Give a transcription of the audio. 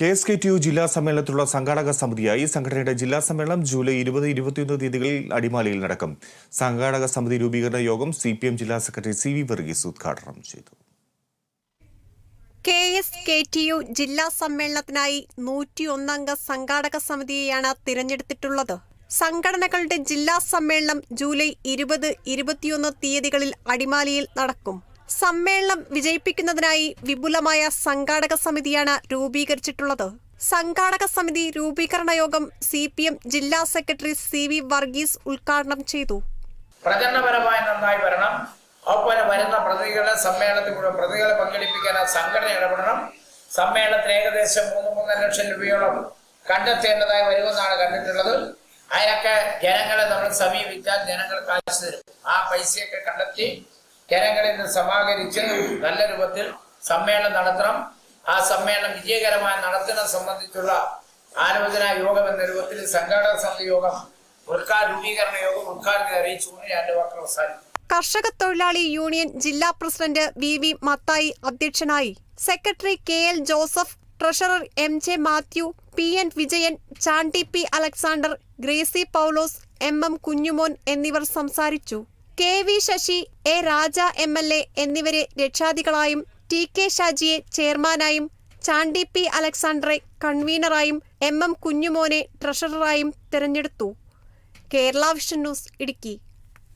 K S K T U ജില്ലാ സമ്മേളനത്തിലുള്ള സംഘാടക സമിതിയായി സംഘടനയുടെ ജില്ലാ സമ്മേളനം ജൂലൈ ഇരുപത് ഇരുപത്തിയൊന്ന് തീയതികളിൽ അടിമാലിയിൽ നടക്കും. സംഘാടക സമിതി രൂപീകരണ യോഗം സി പി എം ജില്ലാ സെക്രട്ടറി സി വി വർഗീസ് ഉദ്ഘാടനം ചെയ്തു. K S K T U ജില്ലാ സമ്മേളനത്തിനായി നൂറ്റിയൊന്നംഗ സംഘാടക സമിതിയെയാണ് തിരഞ്ഞെടുത്തിട്ടുള്ളത്. സംഘടനകളുടെ ജില്ലാ സമ്മേളനം ജൂലൈ ഇരുപത് ഇരുപത്തിയൊന്ന് തീയതികളിൽ അടിമാലിയിൽ നടക്കും. സമ്മേളനം വിജയിപ്പിക്കുന്നതിനായി വിപുലമായ സംഘാടക സമിതിയാണ് രൂപീകരിച്ചിട്ടുള്ളത്. സംഘാടക സമിതി രൂപീകരണ യോഗം സി പി എം ജില്ലാ സെക്രട്ടറി സി വി വർഗീസ് ഉദ്ഘാടനം ചെയ്തു. പ്രചരണപരമായി നന്നായി വരണം. അതുപോലെ വരുന്ന പ്രതികളെ സമ്മേളനത്തിൽ പ്രതികളെ പങ്കെടുപ്പിക്കാൻ ആ സംഘടന ഇടപെടണം. സമ്മേളനത്തിന് ഏകദേശം മൂന്ന് മൂന്നര ലക്ഷം രൂപയോളം കണ്ടെത്തേണ്ടതായി വരുമെന്നാണ് കണ്ടിട്ടുള്ളത്. അതിനൊക്കെ ജനങ്ങളെ നമ്മൾ സമീപിച്ചാൽ ജനങ്ങൾ കാശ് തരും ആ പൈസയൊക്കെ കണ്ടെത്തി ജനങ്ങളിൽ നിന്ന് സമാഹരിച്ച് നല്ല രൂപത്തിൽ സമ്മേളനം നടത്തണം. ആ സമ്മേളനം വിജയകരമായി നടത്തുന്നത് സംബന്ധിച്ചുള്ള ആലോചനാ യോഗം എന്ന രൂപത്തിൽ സംഘാടക സമിതി യോഗം ഉദ്ഘാടന രൂപീകരണ യോഗം ഉദ്ഘാടനം അറിയിച്ചുകൊണ്ട് ഞാൻ വാക്കുകൾ അവസാനിക്കും കർഷക തൊഴിലാളി യൂണിയൻ ജില്ലാ പ്രസിഡന്റ് വി വി മത്തായി അധ്യക്ഷനായി secretary K L Joseph treasurer M J Mathew P N Vijayan Chandy P Alexander Gracy Paulose M M Kunjumon എന്നിവർ സംസാരിച്ചു. K V Sasi A Raja M L A എന്നിവരെ രക്ഷാധികളായും T K ഷാജിയെ ചെയർമാനായും Chandy P അലക്സാണ്ടറെ കൺവീനറായും M M കുഞ്ഞുമോനെ ട്രഷററായും തെരഞ്ഞെടുത്തു. Kerala vision news Idukki.